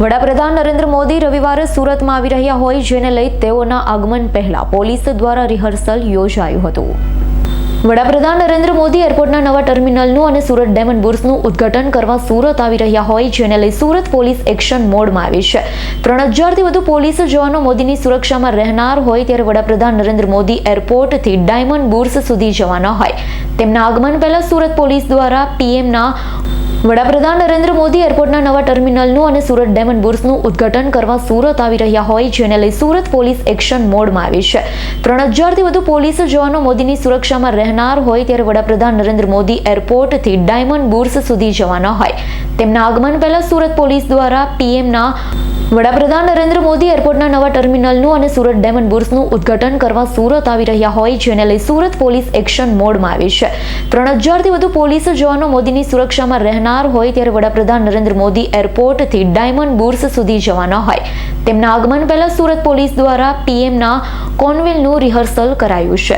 વડાપ્રધાન નરેન્દ્ર મોદી રવિવારે સુરતમાં આવી રહ્યા હોય જેને લઈ તેઓના આગમન પહેલા પોલીસ દ્વારા રિહર્સલ યોજાયું હતું. વડાપ્રધાન નરેન્દ્ર મોદી એરપોર્ટના નવા ટર્મિનલનું અને સુરત ડાયમંડ બુર્સનું ઉદ્ઘાટન કરવા સુરત આવી રહ્યા હોય જેને લઈ સુરત પોલીસ એક્શન મોડમાં આવી છે. ત્રણ હજારથી વધુ પોલીસ જવાનો મોદીની સુરક્ષામાં રહેનાર હોય ત્યારે વડાપ્રધાન નરેન્દ્ર મોદી એરપોર્ટથી ડાયમંડ બુર્સ સુધી જવાના હોય. તેમના આગમન પહેલા સુરત પોલીસ દ્વારા પીએમના વડાપ્રધાન નરેન્દ્ર મોદી એરપોર્ટના નવા ટર્મિનલનું અને સુરત ડાયમંડ બુર્સનું ઉદ્ઘાટન કરવા સુરત આવી રહ્યા હોય, જેને લઈ સુરત પોલીસ એક્શન મોડમાં આવી છે. ત્રણ હજારથી વધુ પોલીસ જવાનો મોદીની સુરક્ષામાં રહેનાર હોય ત્યારે વડાપ્રધાન નરેન્દ્ર મોદી એરપોર્ટથી ડાયમંડ બુર્સ સુધી જવાના હોય. તેમના આગમન પહેલા સુરત પોલીસ દ્વારા પીએમના વડાપ્રધાન નરેન્દ્ર મોદી એરપોર્ટના નવા ટર્મિનલનું અને સુરત ડાયમંડ બુર્સનું ઉદ્ઘાટન કરવા સુરત આવી રહ્યા હોય, જેને લઈ સુરત પોલીસ એક્શન મોડમાં આવી છે. ત્રણ હજારથી વધુ પોલીસ જવાનો મોદીની સુરક્ષામાં રહેનાર હોય ત્યારે વડાપ્રધાન નરેન્દ્ર મોદી એરપોર્ટથી ડાયમંડ બુર્સ સુધી જવાના હોય. તેમના આગમન પહેલા સુરત પોલીસ દ્વારા પીએમના કોન્વેલનું રિહર્સલ કરાયું છે.